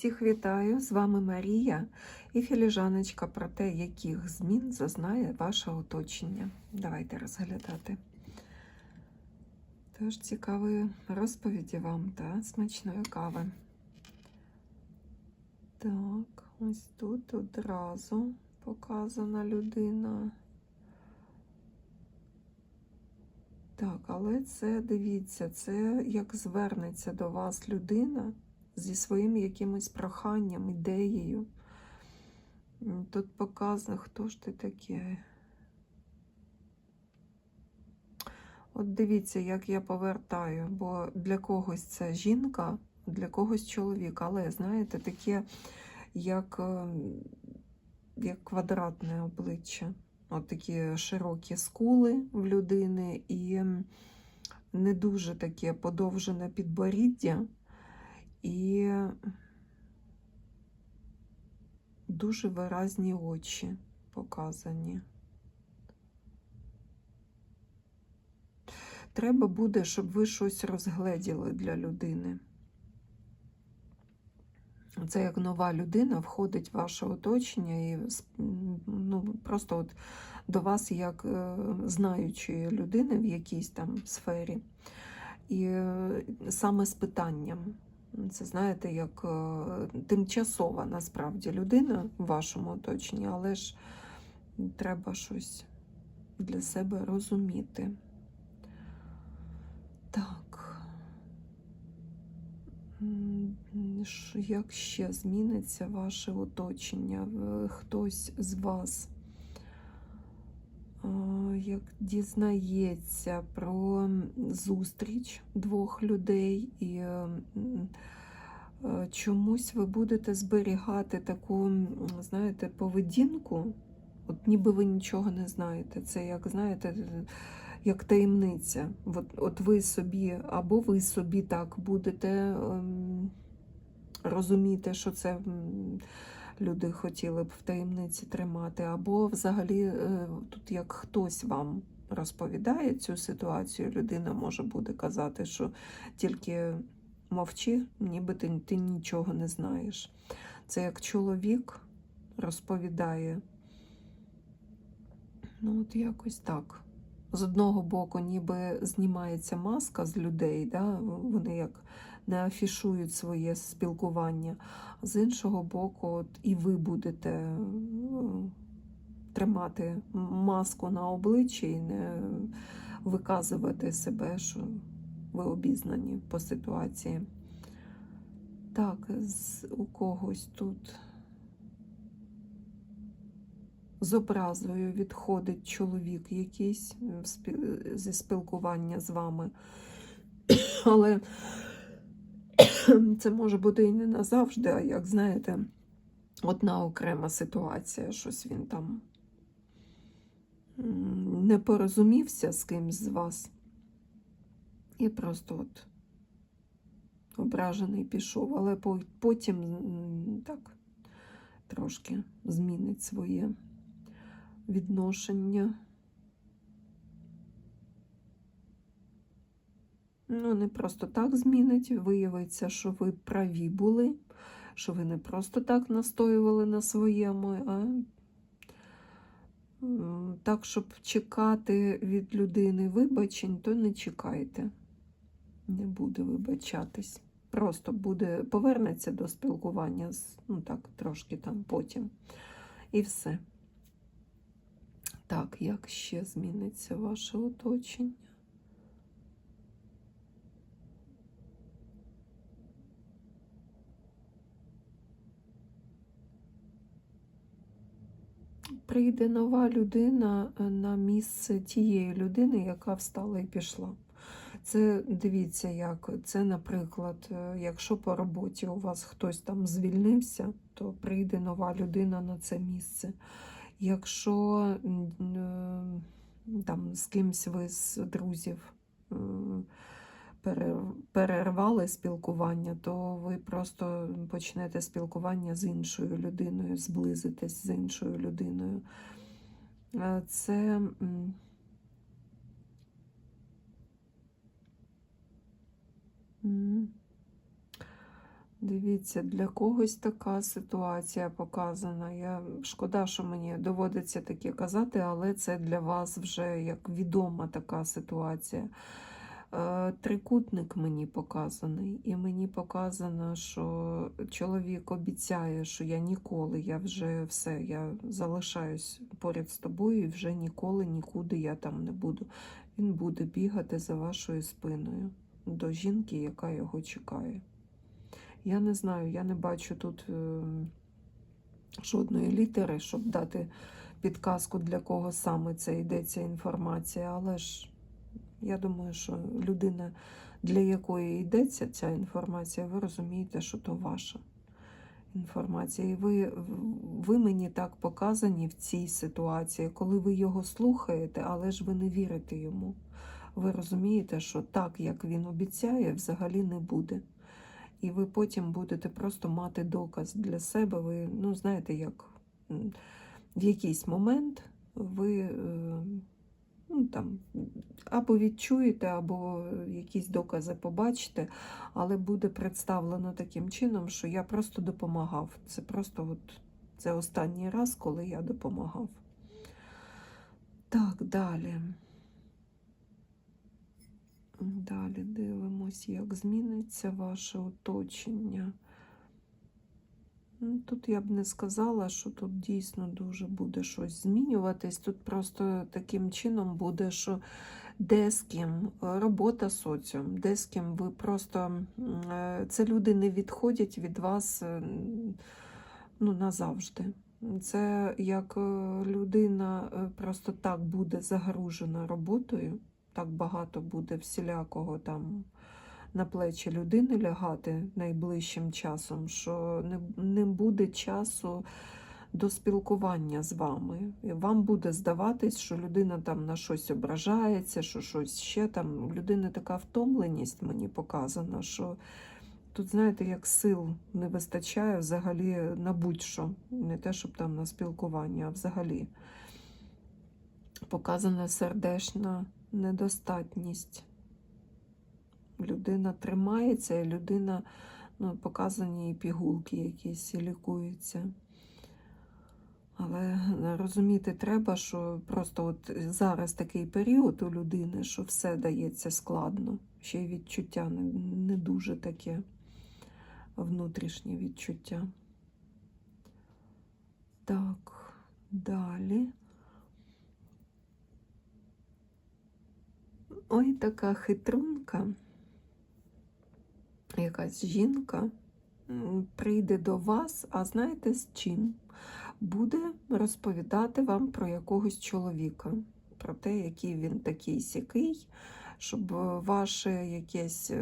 Всіх вітаю! З вами Марія і філіжаночка про те, яких змін зазнає ваше оточення. Давайте розглядати. Тож цікавої розповіді вам та смачної кави. Так, ось тут одразу показана людина. Так, але це дивіться, це як звернеться до вас людина зі своїм якимось проханням, ідеєю. Тут показано, хто ж ти таке. От дивіться, як я повертаю, бо для когось це жінка, для когось чоловік, але знаєте, таке як, е, як квадратне обличчя. От такі широкі скули в людини і не дуже таке подовжене підборіддя і дуже виразні очі показані. Треба буде, щоб ви щось розгледіли для людини. Це як нова людина входить в ваше оточення і ну, просто от до вас як е, знаючої людини в якійсь там сфері. І е, саме з питанням. Це знаєте, як е, тимчасова насправді людина в вашому оточенні, але ж треба щось для себе розуміти. Так. Як ще зміниться ваше оточення? Хтось з вас а, як дізнається про зустріч двох людей, і е, чомусь ви будете зберігати таку, знаєте, поведінку, от ніби ви нічого не знаєте. Це як, знаєте, е, як таємниця. От, от ви собі, або ви собі так будете ем, розуміти, що це. Люди хотіли б в таємниці тримати, або взагалі е, тут як хтось вам розповідає цю ситуацію, людина може буде казати, що тільки мовчи, ніби ти, ти нічого не знаєш. Це як чоловік розповідає. Ну, от якось так. З одного боку, ніби знімається маска з людей, да? вони як не афішують своє спілкування, з іншого боку, от і ви будете ну, тримати маску на обличчі і не виказувати себе, що ви обізнані по ситуації. Так, з, у когось тут з образою відходить чоловік якийсь зі спілкування з вами. Але це може бути і не назавжди, а як знаєте, одна окрема ситуація, щось він там не порозумівся з кимсь з вас. І просто от ображений пішов, але потім так трошки змінить своє відношення. Ну, не просто так змінить. Виявиться, що ви праві були, що ви не просто так настоювали на своєму, а так, щоб чекати від людини вибачень, то не чекайте. Не буде вибачатись. Просто буде, повернеться до спілкування, з- ну так, трошки там потім. І все. Так, як ще зміниться ваше оточення? Прийде нова людина е, на місце тієї людини, яка встала і пішла. Це дивіться, як це, наприклад, е, якщо по роботі у вас хтось там звільнився, то прийде нова людина на це місце. Якщо е, там з кимсь ви з друзів перервали спілкування, то ви просто почнете спілкування з іншою людиною, зблизитесь з іншою людиною. Е, Це Дивіться, для когось така ситуація показана. Я шкода, що мені доводиться таке казати, але це для вас вже як відома така ситуація. Е, Трикутник мені показаний, і мені показано, що чоловік обіцяє, що я ніколи, я вже все, я залишаюсь поряд з тобою і вже ніколи нікуди я там не буду. Він буде бігати за вашою спиною до жінки, яка його чекає. Я не знаю, я не бачу тут е, жодної літери, щоб дати підказку, для кого саме це йдеться інформація, але ж я думаю, що людина, для якої йдеться ця інформація, ви розумієте, що то ваша інформація. І ви, ви мені так показані в цій ситуації, коли ви його слухаєте, але ж ви не вірите йому. Ви розумієте, що так, як він обіцяє, взагалі не буде. І ви потім будете просто мати доказ для себе. Ви, ну, знаєте, як в якийсь момент ви е, ну, там, або відчуєте, або якісь докази побачите, але буде представлено таким чином, що я просто допомагав. Це просто от, це останній раз, коли я допомагав. Так, далі. Далі дивимось, як зміниться ваше оточення. Ну, Тут я б не сказала, що тут дійсно дуже буде щось змінюватись. Тут просто таким чином буде, що де з ким робота соціум, де з ким ви просто е, це люди не відходять від вас е, ну, назавжди. Це як е, людина просто так буде загружена роботою, так багато буде всілякого там на плечі людини лягати найближчим часом, що не, не буде часу до спілкування з вами. Вам буде здаватись, що людина там на щось ображається, що щось ще там. У людини така втомленість мені показана, що тут, знаєте, як сил не вистачає взагалі на будь-що. Не те, щоб там на спілкування, а взагалі. Показана сердечна недостатність. Людина тримається, і людина, ну, показані пігулки якісь і лікуються. Але розуміти треба, що просто от зараз такий період у людини, що все дається складно. Ще й відчуття не, не дуже таке внутрішнє відчуття. Так, далі. Ой, така хитрунка. Якась жінка прийде до вас, а знаєте з чим? Буде розповідати вам про якогось чоловіка, про те, який він такий сякий, щоб е, ваше якесь.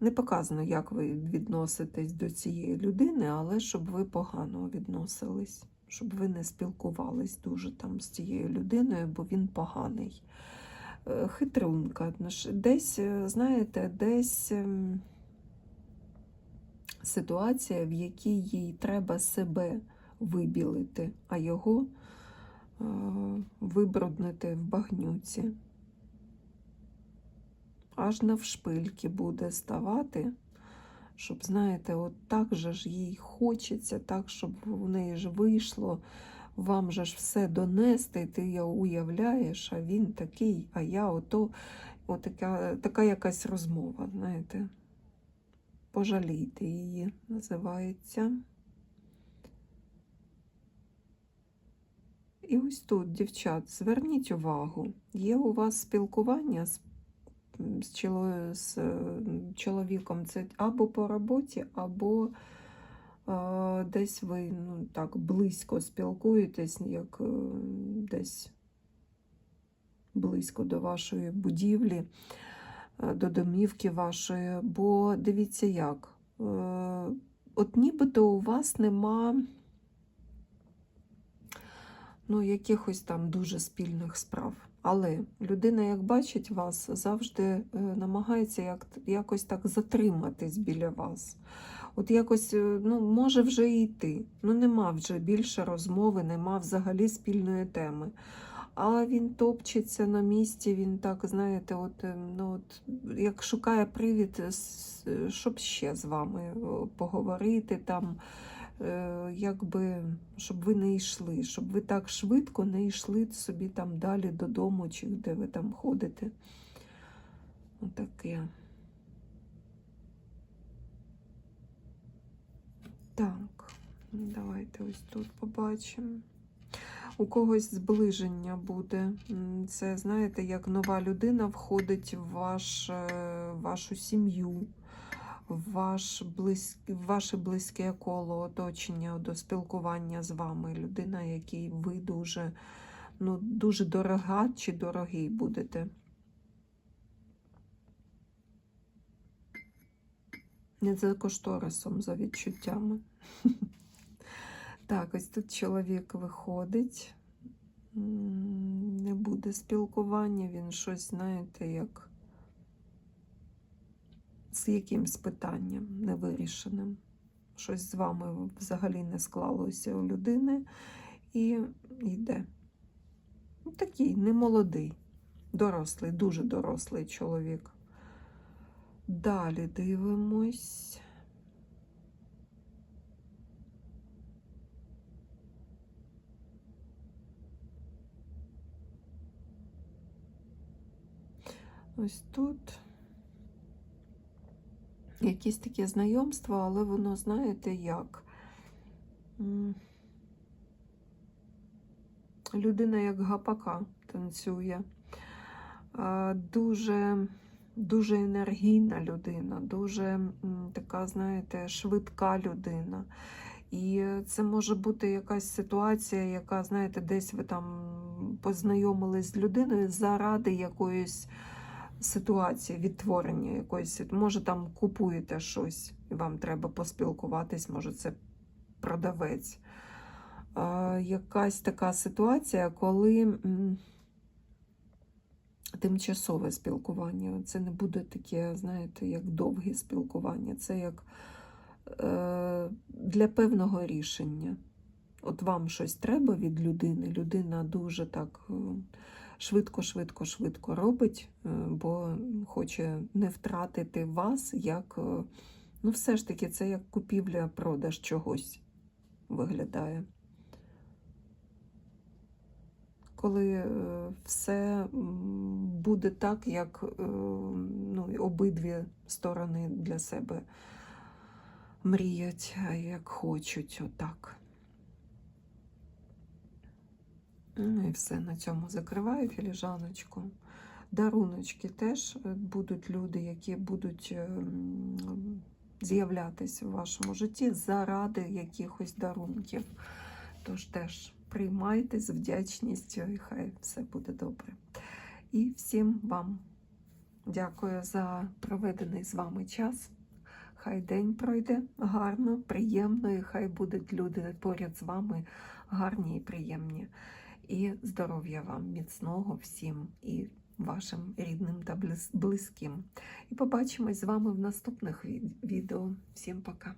Не показано, як ви відноситесь до цієї людини, але щоб ви погано відносились, щоб ви не спілкувались дуже там з цією людиною, бо він поганий. Хитрунка. Десь, е, знаєте, десь ем, ситуація, в якій їй треба себе вибілити, а його е, вибруднити в багнюці. Аж навшпильки буде ставати, щоб, знаєте, от так же ж їй хочеться, так, щоб в неї ж вийшло, вам же ж все донести, ти його уявляєш, а він такий, а я ото, отака, така якась розмова, знаєте. Пожалійте її, називається. І ось тут, дівчат, зверніть увагу, є у вас спілкування з, з е, чоловіком, це або по роботі, або е, десь ви ну, так близько спілкуєтесь, як е, десь близько до вашої будівлі, е, до домівки вашої. Бо дивіться як. е, От нібито у вас нема ну, якихось там дуже спільних справ. Але людина, як бачить вас, завжди е, намагається як, якось так затриматись біля вас. От якось е, ну, може вже і йти. Ну, нема вже більше розмови, нема взагалі спільної теми. а він топчеться на місці, він так, знаєте, от, е, ну, от, як шукає привід, щоб ще з вами поговорити, там, якби, щоб ви не йшли, щоб ви так швидко не йшли собі там далі додому, чи де ви там ходите. Отаке. Так, давайте ось тут побачимо. У когось зближення буде. Це, знаєте, як нова людина входить в ваш, е, вашу сім'ю, в, ваш близь, ваше близьке коло оточення до спілкування з вами. Людина, якій ви дуже, ну, дуже дорога чи дорогий будете. Не за кошторисом, за відчуттями. Так, ось тут чоловік виходить. Не буде спілкування, він щось, знаєте, як з якимсь питанням невирішеним. Щось з вами взагалі не склалося у людини і йде. Ну, Такий немолодий, дорослий, дуже дорослий чоловік. Далі дивимось. Ось тут якісь таке знайомство, але воно, знаєте, як? Людина як гапака танцює. Дуже, дуже енергійна людина, дуже така, знаєте, швидка людина. І це може бути якась ситуація, яка, знаєте, десь ви там познайомились з людиною заради якоїсь ситуації, відтворення якоїсь. Може, там купуєте щось, і вам треба поспілкуватись, може, це продавець. Якась така ситуація, коли тимчасове спілкування. Це не буде таке, знаєте, як довге спілкування. Це як е, для певного рішення. От вам щось треба від людини. Людина дуже так е, швидко, швидко, швидко робить, е, бо хоче не втратити вас, як, е, ну, все ж таки, це як купівля-продаж чогось виглядає. Коли е, все буде так, як ну, обидві сторони для себе мріять, а як хочуть, отак. Ну і все, на цьому закриваю філіжаночку. Даруночки теж е, будуть люди, які будуть е, м, з'являтись у вашому житті заради якихось дарунків. Тож теж приймайте з вдячністю, і хай все буде добре. І всім вам дякую за проведений з вами час. Хай день пройде гарно, приємно, і хай будуть люди поряд з вами гарні і приємні. І здоров'я вам, міцного всім і вашим рідним та близ- близьким. І побачимось з вами в наступних відео. Всім пока!